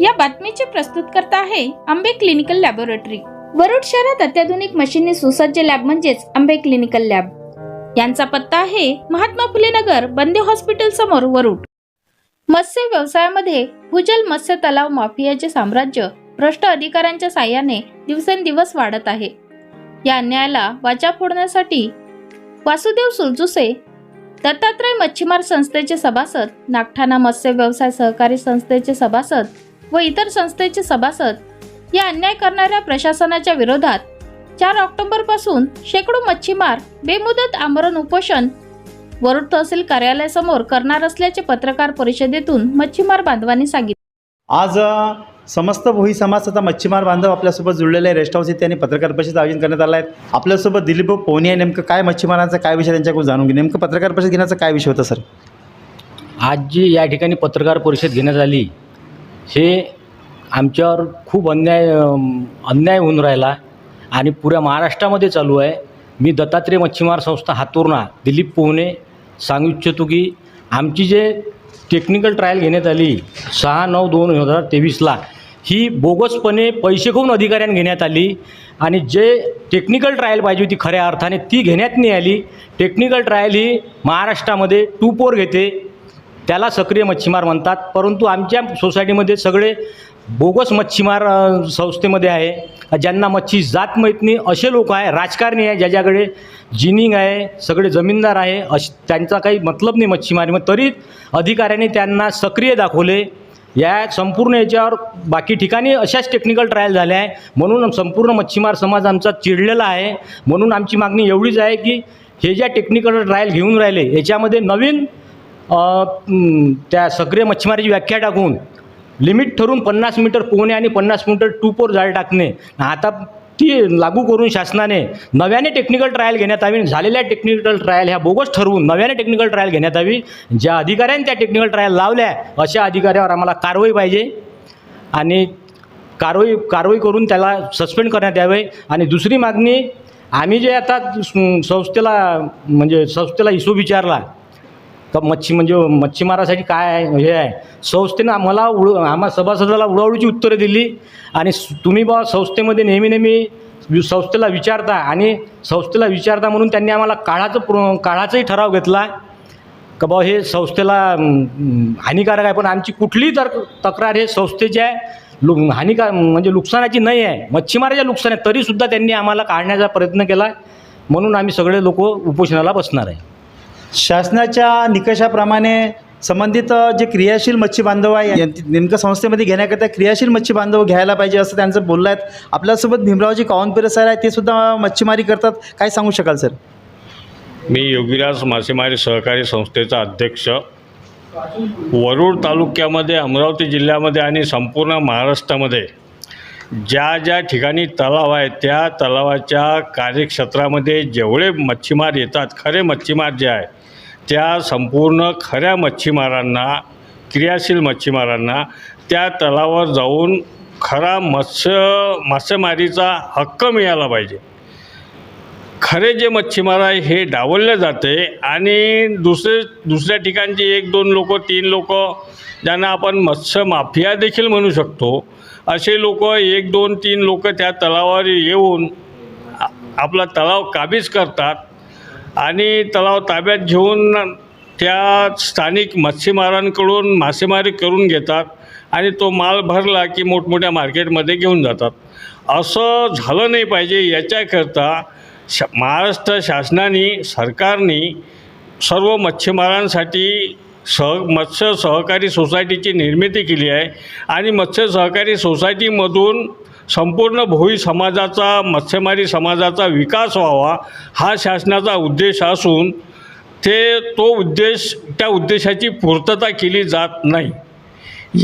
या बातमीचे प्रस्तुतकर्ता आहे आंबे क्लिनिकल लॅबोरेटरी. वरुड शहरात अत्याधुनिक मशीनने सुसज्ज लॅब म्हणजेच आंबे क्लिनिकल लॅब. यांचा पत्ता आहे महात्मा फुले नगर बंदे हॉस्पिटल समोर वरुड. मत्स्य व्यवसायामध्ये भूजल मत्स्य तलाव माफियाचे साम्राज्य भ्रष्ट अधिकाऱ्यांच्या साह्याने दिवसेंदिवस वाढत आहे. या अन्यायाला वाचा फोडण्यासाठी वासुदेव सुलजुसे दत्तात्रय मच्छीमार संस्थेचे सभासद नागठाणा मत्स्य व्यवसाय सहकारी संस्थेचे सभासद व इतर संस्थेचे सभासद या अन्याय करणाऱ्या प्रशासनाच्या विरोधात चार ऑक्टोबरपासून शेकडो मच्छीमार बेमुदत आमरण उपोषण वरुड तहसील कार्यालयासमोर करणार असल्याचे पत्रकार परिषदेतून मच्छीमार बांधवांनी सांगितले. आज समस्त भोई समाज तथा मच्छीमार बांधव आपल्यासोबत जुळलेले आहे. रेस्ट हाऊस इथे आणि पत्रकार परिषद आयोजन करण्यात आला आहे. आपल्यासोबत दिलीप भाऊ पोहणी आहे. नेमकं काय मच्छीमारांचा काय विषय त्यांच्याकडून जाणून घे नेमकं पत्रकार परिषद घेण्याचा काय विषय होता सर? आज जी या ठिकाणी पत्रकार परिषद घेण्यात आली हे आमच्यावर खूप अन्याय अन्याय होऊन राहिला आणि पुऱ्या महाराष्ट्रामध्ये चालू आहे. मी दत्तात्रय मच्छीमार संस्था हातुर्णा दिलीप पोहणे सांगू इच्छितो की आमची जे टेक्निकल ट्रायल घेण्यात आली सहा नऊ दोन हजार तेवीसला ही बोगसपणे पैसे खाऊन अधिकाऱ्यांनी घेण्यात आली आणि जे टेक्निकल ट्रायल पाहिजे होती खऱ्या अर्थाने ती घेण्यात नाही आली. टेक्निकल ट्रायल ही महाराष्ट्रामध्ये टू पोर घेते. त्याला सक्रिय मच्छीमार म्हणतात. परंतु आमच्या सोसायटीमध्ये सगळे बोगस मच्छीमार संस्थेमध्ये आहे. ज्यांना मच्छी जात माहीत नाही असे लोक आहे राजकारणी आहे ज्याच्याकडे जिनिंग आहे सगळे जमीनदार आहे अश त्यांचा काही मतलब नाही मच्छीमारी. मग तरी अधिकाऱ्यांनी त्यांना सक्रिय दाखवले. या संपूर्ण याच्यावर बाकी ठिकाणी अशाच टेक्निकल ट्रायल झाल्या आहे. म्हणून संपूर्ण मच्छीमार समाज आमचा चिडलेला आहे. म्हणून आमची मागणी एवढीच आहे की हे ज्या टेक्निकल ट्रायल घेऊन राहिले याच्यामध्ये नवीन त्या सक्रिय मच्छीमाराची व्याख्या टाकून लिमिट ठरून पन्नास मीटर पोहणे आणि पन्नास मीटर टूपोर जाळ टाकणे. आता ती लागू करून शासनाने नव्याने टेक्निकल ट्रायल घेण्यात यावी झालेल्या टेक्निकल ट्रायल ह्या बोगस ठरवून नव्याने टेक्निकल ट्रायल घेण्यात यावी ज्या अधिकाऱ्यांनी त्या टेक्निकल ट्रायल लावल्या अशा अधिकाऱ्यावर आम्हाला कारवाई पाहिजे आणि कारवाई कारवाई करून त्याला सस्पेंड करण्यात यावे. आणि दुसरी मागणी आम्ही जे आता संस्थेला म्हणजे संस्थेला इशू विचारला तर मच्छी म्हणजे मच्छीमारासाठी काय आहे? हे आहे. संस्थेनं आम्हाला उड आम्हा सभासदाला उडावडीची उत्तरं दिली आणि तुम्ही बा संस्थेमध्ये नेहमी नेहमी संस्थेला विचारता आणि संस्थेला विचारता म्हणून त्यांनी आम्हाला काळाचं प्र काळाचाही ठराव घेतला. का बा हे संस्थेला हानिकारक आहे पण आमची कुठलीही तर तक्रार हे संस्थेची आहे. लु हानिकार म्हणजे नुकसानाची नाही आहे. मच्छीमाराच्या नुकसान आहे तरीसुद्धा त्यांनी आम्हाला काढण्याचा प्रयत्न केला. म्हणून आम्ही सगळे लोक उपोषणाला बसणार आहे. शासनाच्या निकषाप्रमाणे संबंधित जे क्रियाशील मच्छी बांधव आहे नेमकं संस्थेमध्ये घेण्याकरता क्रियाशील मच्छी बांधव घ्यायला पाहिजे असं त्यांचं बोललं आहेत. आपल्यासोबत भीमरावजी कावनपिरे सर आहे ते सुद्धा मच्छीमारी करतात. काय सांगू शकाल सर? मी योगीराज मासेमारी सहकारी संस्थेचा अध्यक्ष. वरुड तालुक्यामध्ये अमरावती जिल्ह्यामध्ये आणि संपूर्ण महाराष्ट्रामध्ये ज्या ज्या ठिकाणी तलाव आहे त्या तलावाच्या कार्यक्षेत्रामध्ये जेवढे मच्छीमार येतात खरे मच्छीमार जे आहे त्या संपूर्ण खऱ्या मच्छीमारांना क्रियाशील मच्छीमारांना त्या तलावावर जाऊन खरा मत्स्य मासेमारीचा हक्क मिळाला पाहिजे. खरे जे मच्छीमार आहे हे डावलले जाते आणि दुसरे दुसऱ्या ठिकाणचे एक दोन लोक तीन लोक ज्यांना आपण मत्स्य माफिया देखील म्हणू शकतो असे लोक एक दोन तीन लोक त्या तलावावर येऊन आपला तलाव काबीज करतात. आणि तलाव ताब्यात घेऊन त्या स्थानिक मच्छीमारांकडून मासेमारी करून घेतात आणि तो माल भरला की मोठमोठ्या मार्केटमध्ये घेऊन जातात. असं झालं नाही पाहिजे याच्याकरता श महाराष्ट्र शासनाने सरकारने सर्व मच्छीमारांसाठी सह मत्स्य सहकारी सोसायटीची निर्मिती केली आहे आणि मत्स्य सहकारी सोसायटीमधून संपूर्ण भोई समाजाचा मत्स्यमारी समाजाचा विकास व्हावा हा शासनाचा उद्देश असून ते तो उद्देश त्या उद्देशाची पूर्तता केली जात नाही.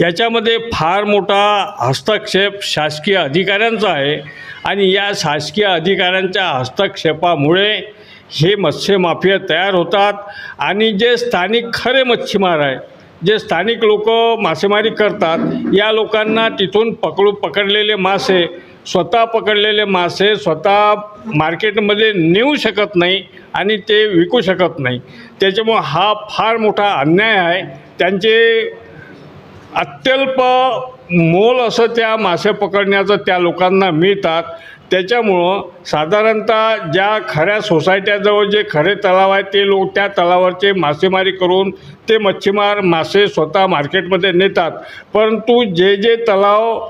याच्यामध्ये फार मोठा हस्तक्षेप शासकीय अधिकाऱ्यांचा आहे आणि या शासकीय अधिकाऱ्यांच्या हस्तक्षेपामुळे हे मत्स्यमाफिया तयार होतात आणि जे स्थानिक खरे मच्छीमार आहे जे स्थानिक लोक मासेमारी करतात या लोकांना तिथून पकडू पकडलेले मासे स्वतः पकडलेले मासे स्वतः मार्केटमध्ये नेऊ शकत नाही आणि ते विकू शकत नाही. त्याच्यामुळं हा फार मोठा अन्याय आहे. त्यांचे अत्यल्प मोल असं त्या मासे पकडण्याचं त्या लोकांना मिळतात. त्याच्यामुळं साधारणतः ज्या खऱ्या सोसायट्याजवळ जे खरे तलाव आहेत ते लोक त्या तलावावरचे मासेमारी करून ते मच्छीमार मासे स्वतः मार्केटमध्ये नेतात. परंतु जे जे तलाव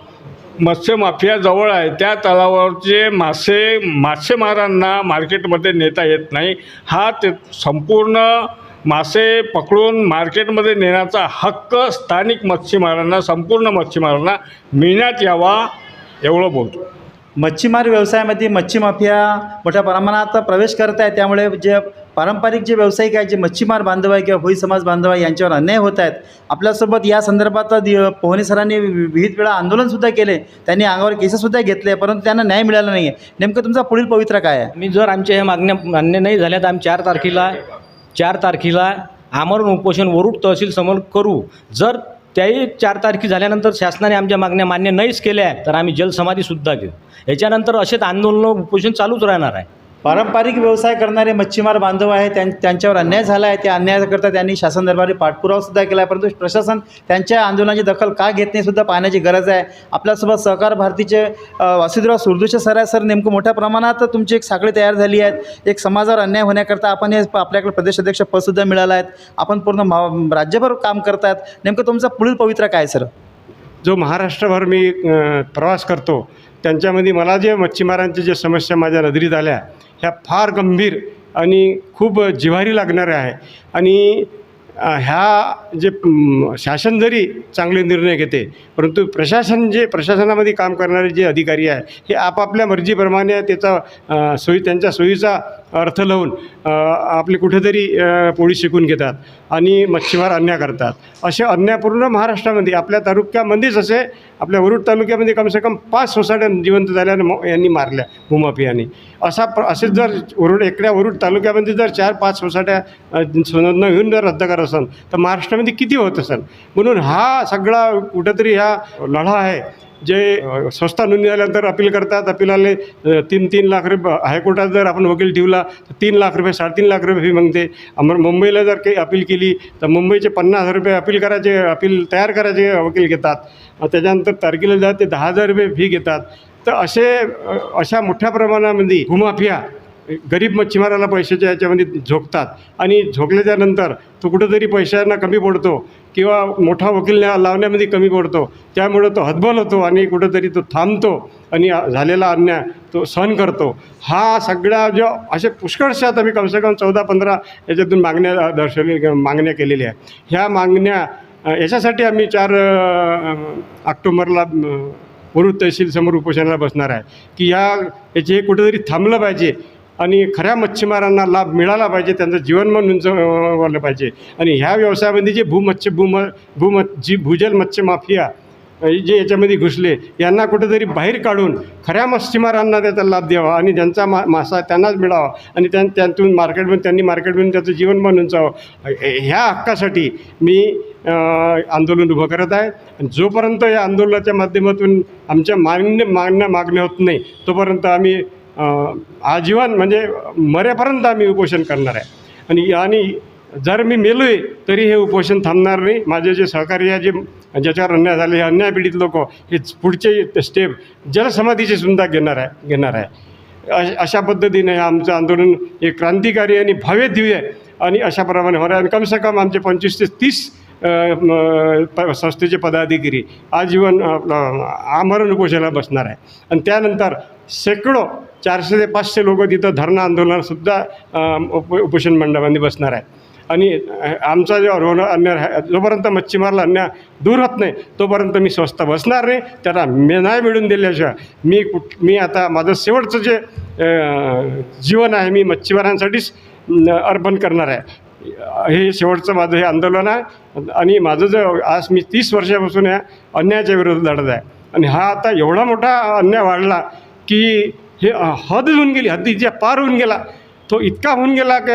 मत्स्यमाफियाजवळ आहे त्या तलावावरचे मासे मासेमारांना मार्केटमध्ये नेता येत नाही. हा ते संपूर्ण मासे पकडून मार्केटमध्ये नेण्याचा हक्क स्थानिक मच्छीमारांना संपूर्ण मच्छीमारांना मिळण्यात यावा एवढं बोलतो. मच्छीमार व्यवसायामध्ये मच्छी माफिया मोठ्या प्रमाणात प्रवेश करत आहे. त्यामुळे जे पारंपरिक जे व्यावसायिक आहे जे मच्छीमार बांधव आहे किंवा भोई समाज बांधव आहे यांच्यावर अन्याय होत आहेत. आपल्यासोबत या संदर्भात दि पोहणे सरांनी विविध वेळा आंदोलनसुद्धा केले. त्यांनी अंगावर केसेसुद्धा घेतले परंतु त्यांना न्याय मिळाला नाही आहे नेमकं तुमचा पुढील पवित्रा काय आहे? मी जर आमच्या ह्या मागण्या मान्य नाही झाल्या तर आम्ही चार तारखेला चार तारखेला आमरण उपोषण वरुड तहसील समोर करू. जर त्याही चार तारखी झाल्यानंतर शासनाने आमच्या मागण्या मान्य नाहीच केल्या तर आम्ही जलसमाधीसुद्धा घेऊ. याच्यानंतर असेच आंदोलन उपोषण चालूच राहणार आहे. पारंपरिक व्यवसाय करणारे मच्छीमार बांधव आहे त्यां त्यांच्यावर अन्याय झाला आहे त्या अन्यायाकरता त्यांनी शासन दरबारी पाठपुरावासुद्धा केला आहे परंतु प्रशासन त्यांच्या आंदोलनाची दखल का घेत नाही सुद्धा पाहण्याची गरज आहे. आपल्यासोबत सहकार भारतीचे अ, वासुदेवराव सुरदूचे सर आहे सर नेमकं मोठ्या प्रमाणात तुमची एक साखळी तयार झाली आहेत एक समाजावर अन्याय होण्याकरता आपण हे आपल्याकडे प्रदेशाध्यक्ष पदसुद्धा मिळालं आहेत आपण पूर्ण राज्यभर काम करतात नेमकं तुमचा पुढील पवित्रा काय सर? जो महाराष्ट्रभर मी प्रवास करतो त्यांच्यामध्ये मला जे मच्छीमारांच्या ज्या समस्या माझ्या नजरीत आल्या ह्या फार गंभीर आणि खूप जिव्हारी लागणाऱ्या आहे. आणि ह्या जे शासन जरी चांगले निर्णय घेते परंतु प्रशासन जे प्रशासनामध्ये काम करणारे जे अधिकारी आहे हे आपापल्या मर्जीप्रमाणे त्याचा सोयी त्यांच्या सोयीचा अर्थ लावून आपले कुठेतरी पोळी शिकून घेतात आणि मच्छीमार अन्याय करतात. असे अन्यायपूर्ण महाराष्ट्रामध्ये आपल्या तालुक्यामध्येच असे आपल्या वरुड तालुक्यामध्ये कमसे कम पाच सोसायट्या जिवंत झाल्यानं म- यांनी मारल्या भूमाफियांनी. असा प्र असे जर वरुड एकड्या वरुड तालुक्यामध्ये जर चार पाच सोसायट्या अ, घेऊन जर रद्द करत असेल तर महाराष्ट्रामध्ये किती होत असेल म्हणून हा सगळा कुठंतरी हा लढा आहे जे अ, संस्था नोंदणी झाल्यानंतर अपील करतात अपिलाले तीन तीन लाख रुपये हायकोर्टात जर आपण वकील ठेवला तर तीन लाख रुपये साडेतीन लाख रुपये फी मागते. अमर मुंबईला जर काही अपील केली तर मुंबईचे पन्नास हजार रुपये अपील करायचे अपील तयार करायचे वकील घेतात. त्याच्यानंतर तारखेला जाते ते दहा हजार रुपये फी घेतात. तर असे अशा मोठ्या प्रमाणामध्ये भूमाफिया गरीब मच्छीमाराला पैशाच्या याच्यामध्ये झोकतात. आणि झोकल्याच्यानंतर तो कुठंतरी पैशांना कमी पडतो किंवा मोठा वकील लावण्यामध्ये कमी पडतो. त्यामुळं तो हतबल होतो आणि कुठंतरी तो थांबतो आणि झालेला अन्याय तो सहन करतो. हा सगळ्या जो असे पुष्कळशा आता मी कमसे कम चौदा पंधरा याच्यातून मागण्या दर्शवली मागण्या केलेल्या आहे ह्या मागण्या याच्यासाठी आम्ही चार ऑक्टोबरला अ, समोर उपोषणाला बसणार आहे. की ह्या याचे कुठंतरी कुठेतरी थांबलं पाहिजे. आणि खऱ्या मच्छीमारांना लाभ मिळाला पाहिजे त्यांचं जीवनमान उंचवलं पाहिजे. आणि ह्या व्यवसायामध्ये जे भूमत्स्य भूम भूम जी भूजल मच्छी माफिया जे याच्यामध्ये घुसले यांना कुठेतरी बाहेर काढून खऱ्या मच्छीमारांना त्याचा लाभ द्यावा आणि ज्यांचा मा मासा त्यांनाच मिळावा आणि त्यां त्यातून मार्केटमधून त्यांनी मार्केटमधून त्याचं जीवन उंचावं. जावं ह्या हक्कासाठी मी आंदोलन उभं करत आहे. आणि जोपर्यंत या आंदोलनाच्या माध्यमातून आमच्या मागण्या मागण्या मागण्या होत नाही तोपर्यंत आम्ही आजीवन म्हणजे मरेपर्यंत आम्ही उपोषण करणार आहे. आणि आणि जर मी मेलो आहे तरी हे उपोषण थांबणार नाही. माझे जे सहकारी आहे जे ज्याच्यावर अन्याय झाले हे अन्याय पीडित लोक हे पुढचे स्टेप जलसमाधीचे सुद्धा घेणार आहे घेणार आहे. अश- अशा पद्धतीने हे आमचं आंदोलन हे क्रांतिकारी आणि भव्य दिव्य आहे. आणि अशाप्रमाणे होणार आहे. आणि कमसे कम आमचे पंचवीस ते तीस प संस्थेचे पदाधिकारी आजीवन आपलं आमरण उपोषणाला बसणार आहे. आणि त्यानंतर शेकडो चारशे ते पाचशे लोक तिथं धरणं आंदोलनसुद्धा उप उपोषण मंडळामध्ये बसणार आहे आणि आमचा जो रोन अन्याय आहे जोपर्यंत मच्छीमारला अन्याय दूर होत नाही तोपर्यंत मी स्वस्त बसणार नाही. त्याला मी नाही मिळून दिल्याशिवाय मी कुठ मी आता माझं शेवटचं जे जीवन आहे मी मच्छीमारांसाठीच अर्पण करणार आहे. हे शेवटचं माझं हे आंदोलन आहे. आणि माझं जे आज मी तीस वर्षापासून या अन्यायाच्या विरोधात लढत आहे. आणि हा आता एवढा मोठा अन्याय वाढला की हे हद होऊन गेली हद्दीच्या पार होऊन गेला. तो इतका होऊन गेला की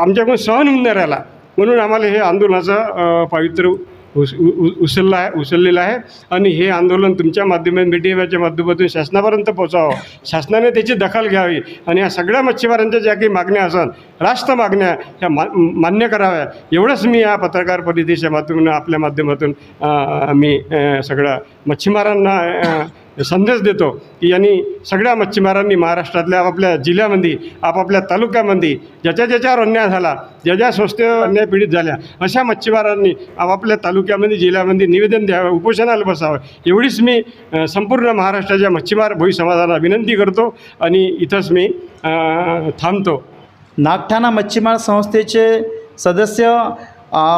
आमच्याकडून सहन होऊन नाही राहिला. म्हणून आम्हाला हे आंदोलनाचं पावित्र्य उस उ- उचलला आहे उचललेलं आहे. आणि हे आंदोलन तुमच्या माध्यमात मीडियाच्या माध्यमातून शासनापर्यंत पोचावं शासनाने त्याची दखल घ्यावी. आणि या सगळ्या मच्छीमारांच्या ज्या काही मागण्या असतात रास्त मागण्या ह्या मा मान्य कराव्या. एवढंच मी या पत्रकार परिषदेच्या माध्यमातून आपल्या माध्यमातून मी सगळ्या सगळं मच्छीमारांना संदेश देतो की यांनी सगळ्या मच्छीमारांनी महाराष्ट्रातल्या आपापल्या जिल्ह्यामध्ये आपापल्या तालुक्यामध्ये ज्याच्या ज्याच्यावर अन्याय झाला ज्या ज्या संस्थेवर अन्याय पीडित झाल्या अशा मच्छीमारांनी आपापल्या तालुक्यामध्ये जिल्ह्यामध्ये निवेदन द्यावं उपोषणाला बसावं एवढीच मी संपूर्ण महाराष्ट्राच्या मच्छीमार भोई समाजाला विनंती करतो आणि इथंच मी थांबतो. नागठाणा मच्छीमार संस्थेचे सदस्य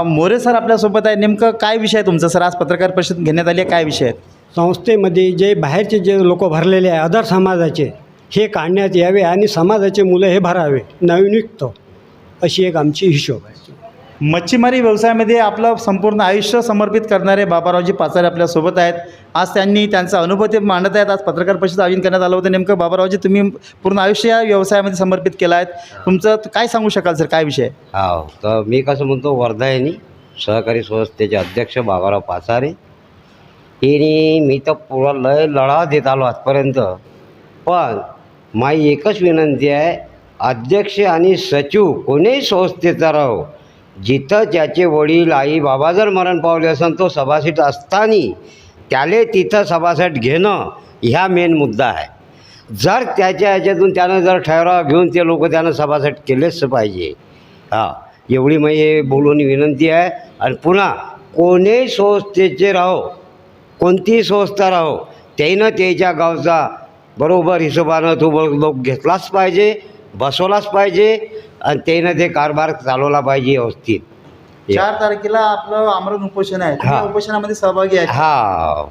मोरे सर आपल्यासोबत आहे नेमकं काय विषय आहे तुमचा सर? आज पत्रकार परिषद घेण्यात आली आहे. काय विषय आहे? संस्थेमध्ये जे बाहेरचे जे लोक भरलेले आहे अदर समाजाचे हे काढण्यात यावे आणि समाजाचे मुलं हे भरावे नवनियुक्त. अशी एक आमची हिशोब आहे. मच्छीमारी व्यवसायामध्ये आपलं संपूर्ण आयुष्य समर्पित करणारे बाबारावजी पाचारे आपल्यासोबत आहेत. आज त्यांनी त्यांचा अनुभव ते मांडत आहेत. आज पत्रकार परिषद आयोजन करण्यात आलं होतं. नेमकं बाबारावजी तुम्ही पूर्ण आयुष्य या व्यवसायामध्ये समर्पित केलं आहे तुमचं काय सांगू शकाल सर? काय विषय? हो तर मी कसं म्हणतो वर्धा यांनी सहकारी संस्थेचे अध्यक्ष बाबाराव पाचारे हिने मी तर पुरा लय लढा देत आलो आजपर्यंत. पण माझी एकच विनंती आहे अध्यक्ष आणि सचिव कोणीही संस्थेचा राहो. जिथं त्याचे वडील आई बाबा जर मरण पावले असेल तो सभासीट असताना त्याले तिथं सभासद घेणं ह्या मेन मुद्दा आहे. जर त्याच्या ह्याच्यातून त्यानं जर ठराव घेऊन ते लोक त्यानं सभासद केलेच पाहिजे. हा एवढी माझी बोलून विनंती आहे. आणि पुन्हा कोणीही संस्थेचे राहो कोणतीही संस्था राहो त्यानं त्याच्या गावचा बरोबर हिशोबानं तो लोक घेतलाच पाहिजे बसवलाच पाहिजे आणि त्यानं ते कारभार चालवला पाहिजे व्यवस्थित. चार तारखेला आपलं आमरण उपोषण आहे. हा. उपोषणामध्ये सहभागी आहे. हा.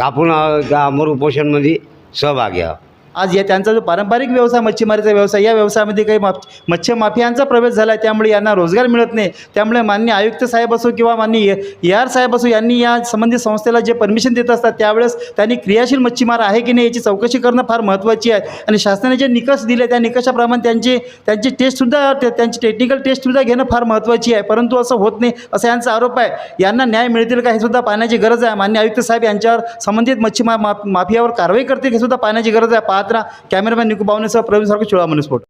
आपण अमर उपोषणमध्ये सहभाग घ्या आज या त्यांचा जो पारंपरिक व्यवसाय मच्छीमारीचा व्यवसाय या व्यवसायामध्ये काही मा मत्स्य माफियांचा प्रवेश झाला आहे त्यामुळे यांना रोजगार मिळत नाही. त्यामुळे मान्य आयुक्त साहेब असो किंवा मान्य ए आर साहेब असो यांनी या संबंधित संस्थेला जे परमिशन देत असतात त्यावेळेस त्यांनी क्रियाशील मच्छीमार आहे की नाही याची चौकशी करणं फार महत्त्वाची आहे. आणि शासनाने जे निकष दिले त्या निकषाप्रमाणे त्यांची त्यांची टेस्टसुद्धा त्यांची टेक्निकल टेस्टसुद्धा घेणं फार महत्त्वाची आहे. परंतु असं होत नाही असा यांचा आरोप आहे. यांना न्याय मिळतील का हे सुद्धा पाहण्याची गरज आहे. मान्य आयुक्त साहेब यांच्यावर संबंधित मच्छीमार मा माफियावर कारवाई करतील हे सुद्धा पाहण्याची गरज आहे. पाहत राहा कॅमेरामॅन निकू बावनेसह प्रवीण सारखं चोळा मनस्फोट